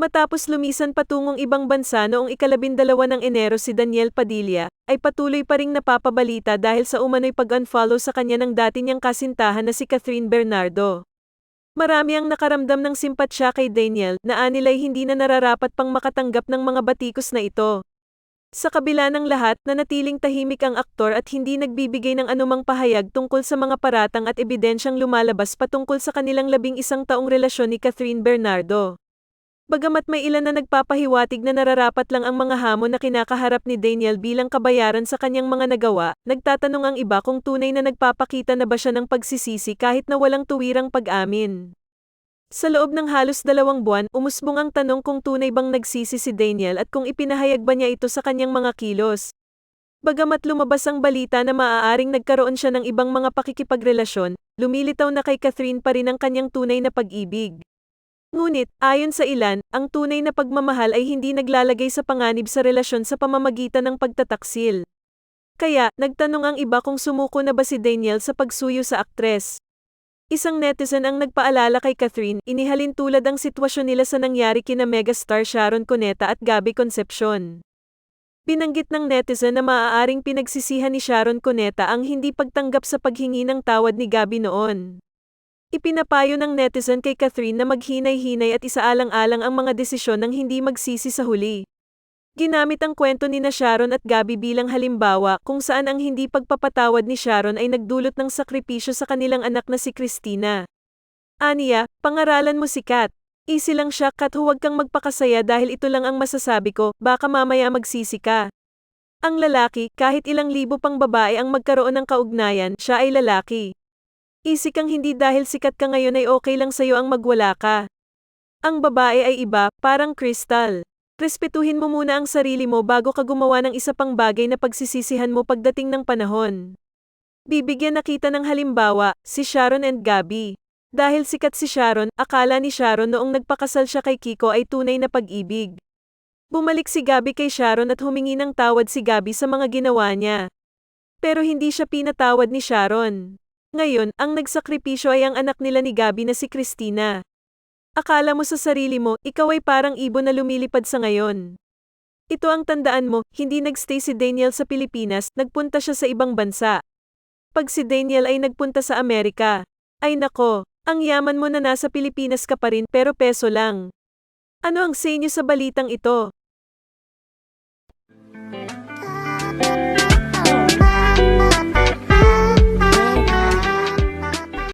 Matapos lumisan patungong ibang bansa noong ikalabindalawa ng Enero si Daniel Padilla, ay patuloy pa ring napapabalita dahil sa umano'y pag-unfollow sa kanya ng dati niyang kasintahan na si Catherine Bernardo. Marami ang nakaramdam ng simpatsya kay Daniel na anilay hindi na nararapat pang makatanggap ng mga batikos na ito. Sa kabila ng lahat, nanatiling tahimik ang aktor at hindi nagbibigay ng anumang pahayag tungkol sa mga paratang at ebidensyang lumalabas patungkol sa kanilang labing isang taong relasyon ni Catherine Bernardo. Bagamat may ilan na nagpapahiwatig na nararapat lang ang mga hamon na kinakaharap ni Daniel bilang kabayaran sa kanyang mga nagawa, nagtatanong ang iba kung tunay na nagpapakita na ba siya ng pagsisisi kahit na walang tuwirang pag-amin. Sa loob ng halos dalawang buwan, umusbong ang tanong kung tunay bang nagsisi si Daniel at kung ipinahayag ba niya ito sa kanyang mga kilos. Bagamat lumabas ang balita na maaaring nagkaroon siya ng ibang mga pakikipagrelasyon, lumilitaw na kay Catherine pa rin ang kanyang tunay na pag-ibig. Ngunit, ayon sa ilan, ang tunay na pagmamahal ay hindi naglalagay sa panganib sa relasyon sa pamamagitan ng pagtataksil. Kaya, nagtanong ang iba kung sumuko na ba si Daniel sa pagsuyo sa aktres. Isang netizen ang nagpaalala kay Catherine, inihalin tulad ang sitwasyon nila sa nangyari kina megastar Sharon Cuneta at Gabby Concepcion. Binanggit ng netizen na maaaring pinagsisihan ni Sharon Cuneta ang hindi pagtanggap sa paghingi ng tawad ni Gabby noon. Ipinapayo ng netizen kay Catherine na maghinay-hinay at isaalang-alang ang mga desisyon ng hindi magsisi sa huli. Ginamit ang kwento ni na Sharon at Gabby bilang halimbawa kung saan ang hindi pagpapatawad ni Sharon ay nagdulot ng sakripisyo sa kanilang anak na si Christina. Aniya, pangaralan mo si Kat. Easy lang siya Kat huwag kang magpakasaya dahil ito lang ang masasabi ko, baka mamaya magsisi ka. Ang lalaki, kahit ilang libo pang babae ang magkaroon ng kaugnayan, siya ay lalaki. Easy kang hindi dahil sikat ka ngayon ay okay lang sa'yo ang magwala ka. Ang babae ay iba, parang kristal. Respetuhin mo muna ang sarili mo bago ka gumawa ng isa pang bagay na pagsisisihan mo pagdating ng panahon. Bibigyan na kita ng halimbawa, si Sharon and Gabby. Dahil sikat si Sharon, akala ni Sharon noong nagpakasal siya kay Kiko ay tunay na pag-ibig. Bumalik si Gabby kay Sharon at humingi ng tawad si Gabby sa mga ginawa niya. Pero hindi siya pinatawad ni Sharon. Ngayon, ang nagsakripisyo ay ang anak nila ni Gabi na si Christina. Akala mo sa sarili mo, ikaw ay parang ibon na lumilipad sa ngayon. Ito ang tandaan mo, hindi nagstay si Daniel sa Pilipinas, nagpunta siya sa ibang bansa. Pag si Daniel ay nagpunta sa Amerika, ay nako, ang yaman mo na nasa Pilipinas ka pa rin pero peso lang. Ano ang say niyo sa balitang ito?